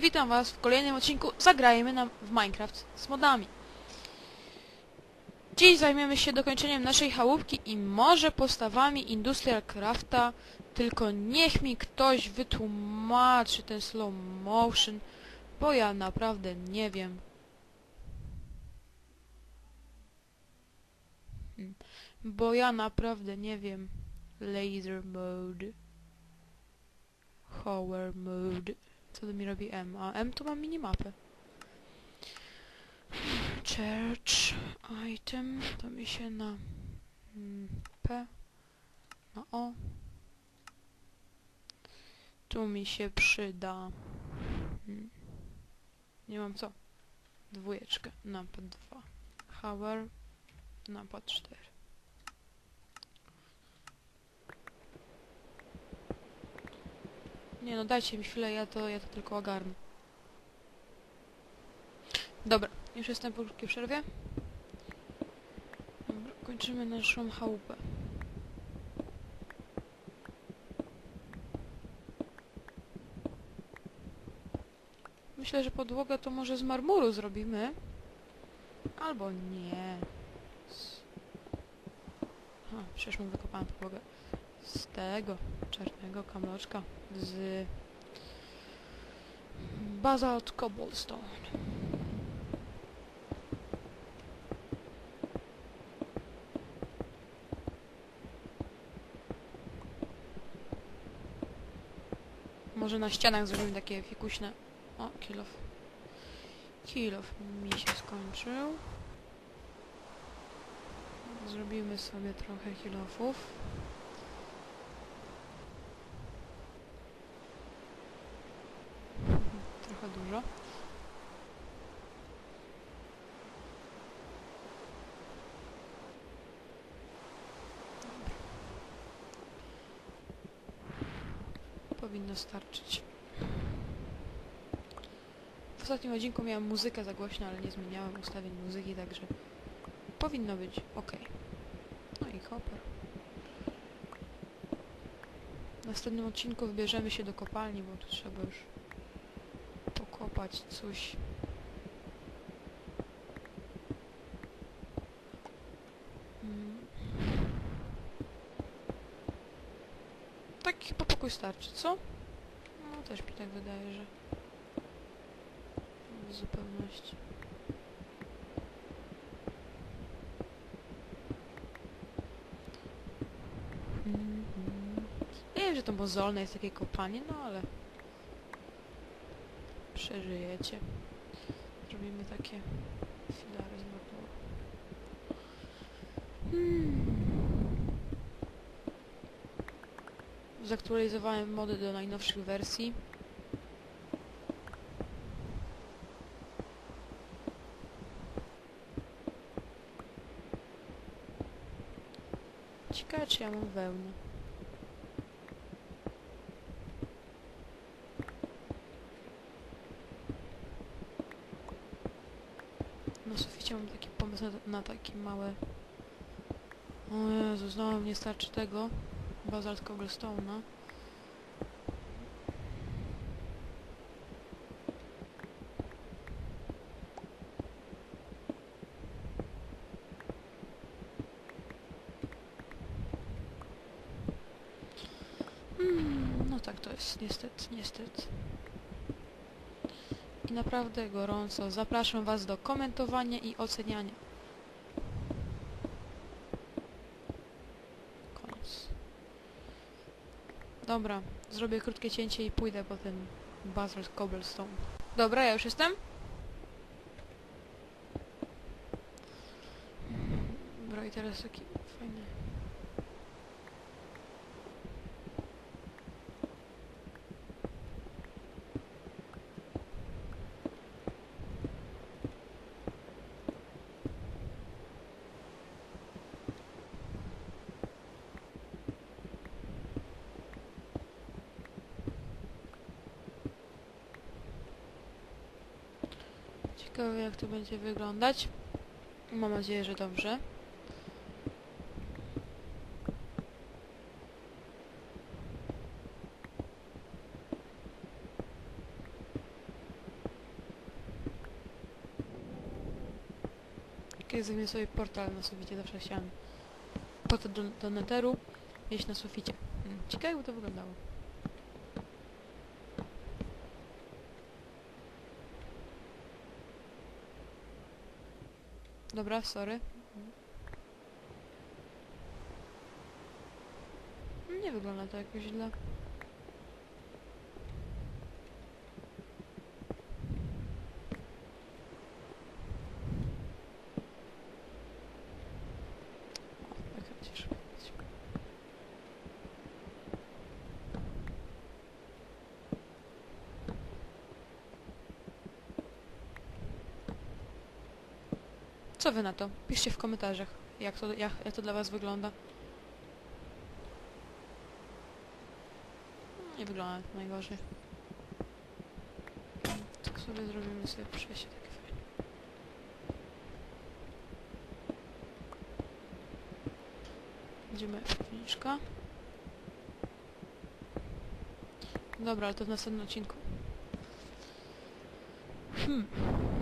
Witam was w kolejnym odcinku Zagrajmy na, w Minecraft z modami. Dziś zajmiemy się dokończeniem naszej chałupki i może postawami Industrial Crafta, tylko niech mi ktoś wytłumaczy ten slow motion, bo ja naprawdę nie wiem. Hmm. Bo ja naprawdę nie wiem. Laser mode. Hover mode. Co to mi robi M? A M to mam minimapę. Church item to mi się na mm, P na O tu mi się przyda mm, nie mam co dwójeczkę napad 2 hover napad 4 Nie no, dajcie mi chwilę, ja to, ja to tylko ogarnę. Dobra, już jestem po krótkiej przerwie. Dobra, kończymy naszą chałupę. Myślę, że podłogę to może z marmuru zrobimy. Albo nie. Z... A, przecież mu wykopałem podłogę. Z tego czarnego kamloczka. Z... Basalt Cobblestone. Może na ścianach zrobimy takie fikuśne... O, kilof. Kilof mi się skończył. Zrobimy sobie trochę kilofów. Powinno starczyć. W ostatnim odcinku miałem muzykę za głośno, ale nie zmieniałem ustawień muzyki, także powinno być ok. No i hopper. W następnym odcinku wybierzemy się do kopalni, bo tu trzeba już pokopać coś. Mm. Tak chyba pokój starczy, co? No też mi tak wydaje, że w zupełności. Mhm. Ja wiem, że to mozolne jest takie kopanie, no ale przeżyjecie. Zrobimy takie filary z motoru. Hmm. Zaktualizowałem mody do najnowszych wersji. Ciekawe czy ja mam wełnę. Na suficie mam taki pomysł na, takie małe... O Jezu, znowu nie starczy tego. Bazalt cobblestone'a. Hmm, no tak to jest, niestety, niestety. I naprawdę gorąco zapraszam Was do komentowania i oceniania. Dobra, zrobię krótkie cięcie i pójdę po ten Basalt Cobblestone. Dobra, ja już jestem. Dobra, i teraz taki fajny... Ciekawe jak to będzie wyglądać. Mam nadzieję, że dobrze. Kiedyś zrobię sobie portal na suficie, zawsze chciałem. Portal do, do netheru, jeść na suficie. Hmm, ciekawe by to wyglądało. Dobra, sorry. Nie wygląda to jakoś źle. O, tak chociaż być. Co wy na to? Piszcie w komentarzach, jak to, jak, jak to dla was wygląda. Nie wygląda najgorzej. Tak sobie zrobimy sobie przejście takie fajne. Idziemy w piwniczka. Dobra, ale to w następnym odcinku. Hmm.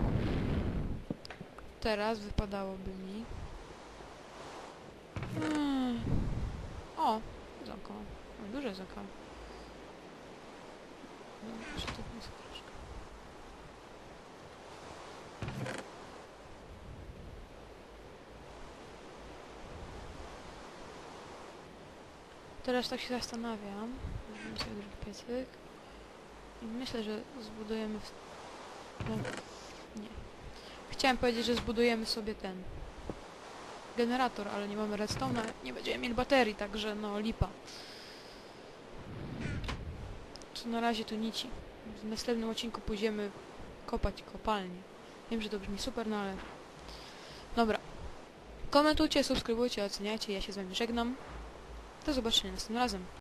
Teraz wypadałoby mi... Hmm. O, zamko. O, duże troszkę. Teraz tak się zastanawiam. Zrobimy sobie drugi piecyk. I myślę, że zbudujemy... W... No, nie. Chciałem powiedzieć, że zbudujemy sobie ten... Generator, ale nie mamy redstone'a, nie będziemy mieli baterii, także no lipa. To na razie to nici. W następnym odcinku pójdziemy kopać kopalnię. Wiem, że to brzmi super, no ale... Dobra. Komentujcie, subskrybujcie, oceniajcie. Ja się z wami żegnam. Do zobaczenia następnym razem.